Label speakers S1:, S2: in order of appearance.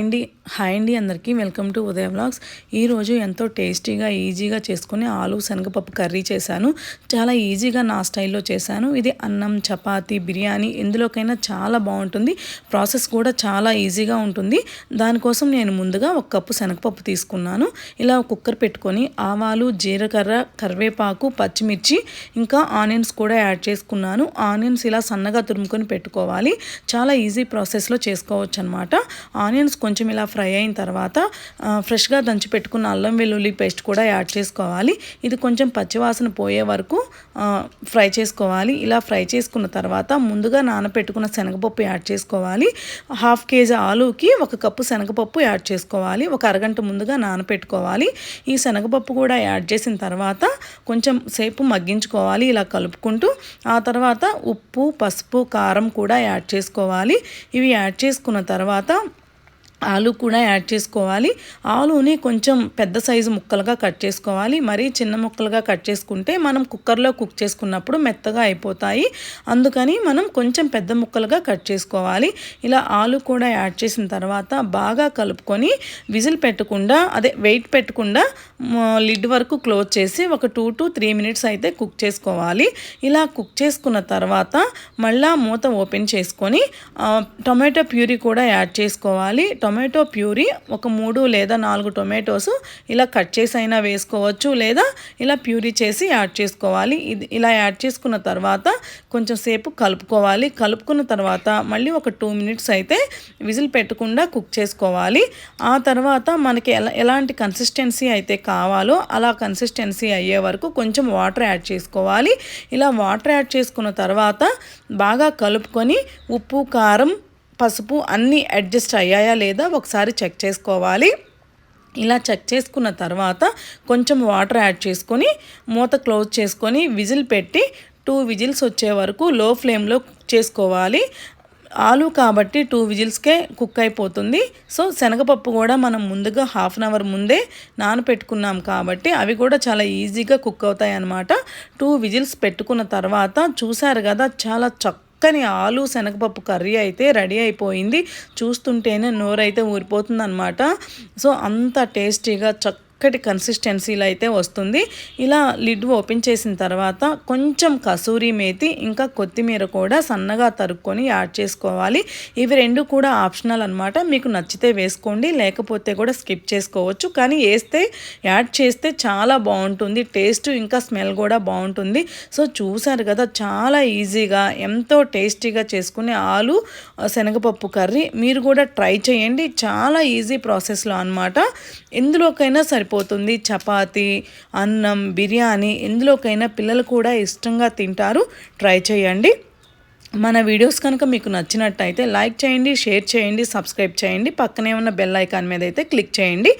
S1: అండి. హాయ్ అండి అందరికీ. వెల్కమ్ టు ఉదయ బ్లాగ్స్ ఈరోజు ఎంతో టేస్టీగా ఈజీగా చేసుకుని ఆలు శనగపప్పు కర్రీ చేశాను. చాలా ఈజీగా నా స్టైల్లో చేశాను. ఇది అన్నం చపాతి బిర్యానీ ఎందులోకైనా చాలా బాగుంటుంది. ప్రాసెస్ కూడా చాలా ఈజీగా ఉంటుంది. దానికోసం నేను ముందుగా ఒక కప్పు శనగపప్పు తీసుకున్నాను. ఇలా కుక్కర్ పెట్టుకొని ఆవాలు జీలకర్ర కరివేపాకు పచ్చిమిర్చి ఇంకా ఆనియన్స్ కూడా యాడ్ చేసుకున్నాను. ఆనియన్స్ ఇలా సన్నగా తురుముకొని పెట్టుకోవాలి. చాలా ఈజీ ప్రాసెస్లో చేసుకోవచ్చు అనమాట ఆనియన్స్ కొంచెం ఇలా ఫ్రై అయిన తర్వాత ఫ్రెష్గా దంచి పెట్టుకున్న అల్లం వెల్లుల్లి పేస్ట్ కూడా యాడ్ చేసుకోవాలి. ఇది కొంచెం పచ్చివాసన పోయే వరకు ఫ్రై చేసుకోవాలి. ఇలా ఫ్రై చేసుకున్న తర్వాత ముందుగా నానపెట్టుకున్న శనగపప్పు యాడ్ చేసుకోవాలి. హాఫ్ కేజీ ఆలుకి ఒక కప్పు శనగపప్పు యాడ్ చేసుకోవాలి. ఒక అరగంట ముందుగా నానపెట్టుకోవాలి. ఈ శనగపప్పు కూడా యాడ్ చేసిన తర్వాత కొంచెం సేపు మగ్గించుకోవాలి. ఇలా కలుపుకుంటూ ఆ తర్వాత ఉప్పు పసుపు కారం కూడా యాడ్ చేసుకోవాలి. ఇవి యాడ్ చేసుకున్న తర్వాత ఆలు కూడా యాడ్ చేసుకోవాలి. ఆలుని కొంచెం పెద్ద సైజు ముక్కలుగా కట్ చేసుకోవాలి. మరీ చిన్న ముక్కలుగా కట్ చేసుకుంటే మనం కుక్కర్లో కుక్ చేసుకున్నప్పుడు మెత్తగా అయిపోతాయి. అందుకని మనం కొంచెం పెద్ద ముక్కలుగా కట్ చేసుకోవాలి. ఇలా ఆలు కూడా యాడ్ చేసిన తర్వాత బాగా కలుపుకొని విజిల్ పెట్టకుండా అదే వెయిట్ పెట్టకుండా లిడ్ వరకు క్లోజ్ చేసి ఒక టూ టు త్రీ మినిట్స్ అయితే కుక్ చేసుకోవాలి. ఇలా కుక్ చేసుకున్న తర్వాత మళ్ళా మూత ఓపెన్ చేసుకొని టొమాటో ప్యూరీ కూడా యాడ్ చేసుకోవాలి. టొమాటో ప్యూరీ ఒక మూడు లేదా నాలుగు టొమాటోస్ ఇలా కట్ చేసి అయినా వేసుకోవచ్చు లేదా ఇలా ప్యూరీ చేసి యాడ్ చేసుకోవాలి. ఇది ఇలా యాడ్ చేసుకున్న తర్వాత కొంచెం సేపు కలుపుకోవాలి. కలుపుకున్న తర్వాత మళ్ళీ ఒక టూ మినిట్స్ అయితే విజిల్ పెట్టకుండా కుక్ చేసుకోవాలి. ఆ తర్వాత మనకి ఎలా ఎలాంటి కన్సిస్టెన్సీ అయితే కావాలో అలా కన్సిస్టెన్సీ అయ్యే వరకు కొంచెం వాటర్ యాడ్ చేసుకోవాలి. ఇలా వాటర్ యాడ్ చేసుకున్న తర్వాత బాగా కలుపుకొని ఉప్పు కారం పసుపు అన్నీ అడ్జస్ట్ అయ్యాయా లేదా ఒకసారి చెక్ చేసుకోవాలి. ఇలా చెక్ చేసుకున్న తర్వాత కొంచెం వాటర్ యాడ్ చేసుకొని మూత క్లోజ్ చేసుకొని విజిల్ పెట్టి టూ విజిల్స్ వచ్చే వరకు లో ఫ్లేమ్లో కుక్ చేసుకోవాలి. ఆలు కాబట్టి టూ విజిల్స్కే కుక్ అయిపోతుంది. సో శనగపప్పు కూడా మనం ముందుగా హాఫ్ అన్ అవర్ ముందే నానపెట్టుకున్నాం కాబట్టి అవి కూడా చాలా ఈజీగా కుక్ అవుతాయి అన్నమాట టూ విజిల్స్ పెట్టుకున్న తర్వాత చూసారు కదా చాలా చక్క చక్కని ఆలు శనగపప్పు కర్రీ అయితే రెడీ అయిపోయింది. చూస్తుంటేనే నోరైతే ఊరిపోతుంది అనమాట సో అంత టేస్టీగా చక్క చక్కటి కన్సిస్టెన్సీలో అయితే వస్తుంది. ఇలా లిడ్ ఓపెన్ చేసిన తర్వాత కొంచెం కసూరి మేతి ఇంకా కొత్తిమీర కూడా సన్నగా తరుక్కొని యాడ్ చేసుకోవాలి. ఇవి రెండు కూడా ఆప్షనల్ అనమాట మీకు నచ్చితే వేసుకోండి లేకపోతే కూడా స్కిప్ చేసుకోవచ్చు. కానీ వేస్తే యాడ్ చేస్తే చాలా బాగుంటుంది. టేస్ట్ ఇంకా స్మెల్ కూడా బాగుంటుంది. సో చూసారు కదా చాలా ఈజీగా ఎంతో టేస్టీగా చేసుకునే ఆలు శనగపప్పు కర్రీ మీరు కూడా ట్రై చేయండి. చాలా ఈజీ ప్రాసెస్లో అనమాట ఎందులోకైనా సరి సరిపోతుంది. చపాతి అన్నం బిర్యానీ ఎందులోకైనా పిల్లలు కూడా ఇష్టంగా తింటారు. ట్రై చేయండి. మన వీడియోస్ కనుక మీకు నచ్చినట్టయితే లైక్ చేయండి షేర్ చేయండి సబ్స్క్రైబ్ చేయండి. పక్కనే ఉన్న బెల్ ఐకాన్ మీద అయితే క్లిక్ చేయండి.